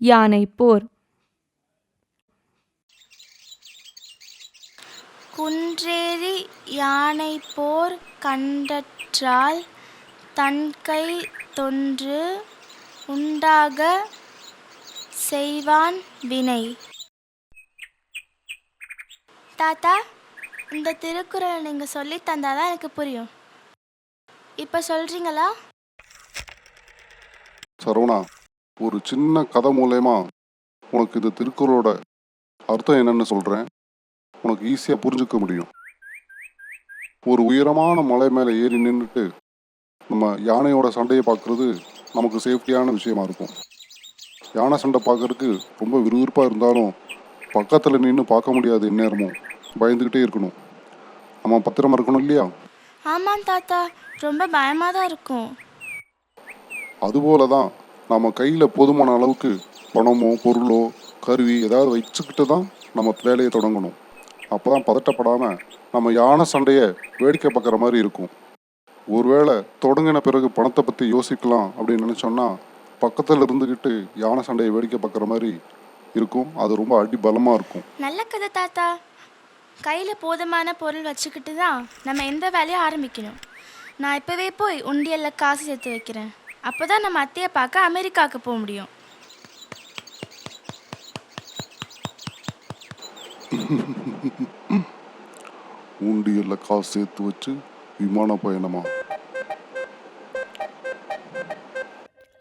யானை போர். குன்றேறி யானை போர் கண்டற்றால் தன்கை தொன்று உண்டாக செய்வான் வினை. தாத்தா இந்த திருக்குறளை நீங்கள் சொல்லி தந்தாதான் எனக்கு புரியும். இப்போ சொல்கிறீங்களா சரவணா ஒரு சின்ன கதை மூலயமா உனக்கு இந்த திருக்குறளோட அர்த்தம் என்னன்னு சொல்கிறேன் உனக்கு ஈஸியாக புரிஞ்சுக்க முடியும். ஒரு உயரமான மலை மேலே ஏறி நின்றுட்டு நம்ம யானையோட சண்டையை பார்க்குறது நமக்கு சேஃப்டியான விஷயமா இருக்கும். யானை சண்டை பார்க்கறதுக்கு ரொம்ப விறுவிறுப்பாக இருந்தாலும் பக்கத்தில் நின்று பார்க்க முடியாது எந்நேரமும் பயந்துக்கிட்டே இருக்கணும். நம்ம பத்திரமா இருக்கணும் இல்லையா? ஆமாம் தாத்தா. ரொம்ப பயமாக தான் இருக்கும். அதுபோல தான் நம்ம கையில் போதுமான அளவுக்கு பணமோ பொருளோ கருவி ஏதாவது வச்சுக்கிட்டு தான் நம்ம வேலையை தொடங்கணும். அப்போ தான் பதட்டப்படாமல் நம்ம யானை சண்டையை வேடிக்கை பார்க்குற மாதிரி இருக்கும். ஒருவேளை தொடங்கின பிறகு பணத்தை பற்றி யோசிக்கலாம் அப்படின்னு நினச்சோன்னா பக்கத்தில் இருந்துக்கிட்டு யானை சண்டையை வேடிக்கை பார்க்குற மாதிரி இருக்கும். அது ரொம்ப அடி பலமாக இருக்கும். நல்ல கதை தாத்தா. கையில் போதுமான பொருள் வச்சுக்கிட்டு தான் நம்ம எந்த வேலையும் ஆரம்பிக்கணும். நான் இப்போவே போய் உண்டியலில் காசு சேர்த்து வைக்கிறேன். அப்போ தான் நம்ம அத்தையை பார்க்க அமெரிக்காவுக்கு போக முடியும். ஊண்டியல்ல காசு சேர்த்து வச்சு விமான பயணமா?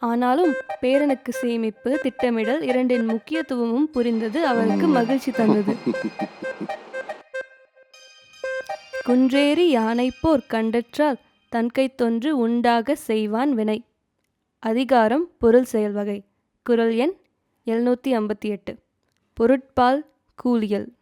ஆனாலும் பேரனுக்கு சேமிப்பு திட்டமிடல் இரண்டின் முக்கியத்துவமும் புரிந்தது அவருக்கு மகிழ்ச்சி தந்தது. குன்றேறி யானை போர் கண்டற்றால் தன்கை தொன்று உண்டாக செய்வான் வினை. அதிகாரம் பொருள் செயல் வகை குரல் எண் எழுநூற்றி ஐம்பத்தி எட்டு. பொருட்பால் கூலியல்.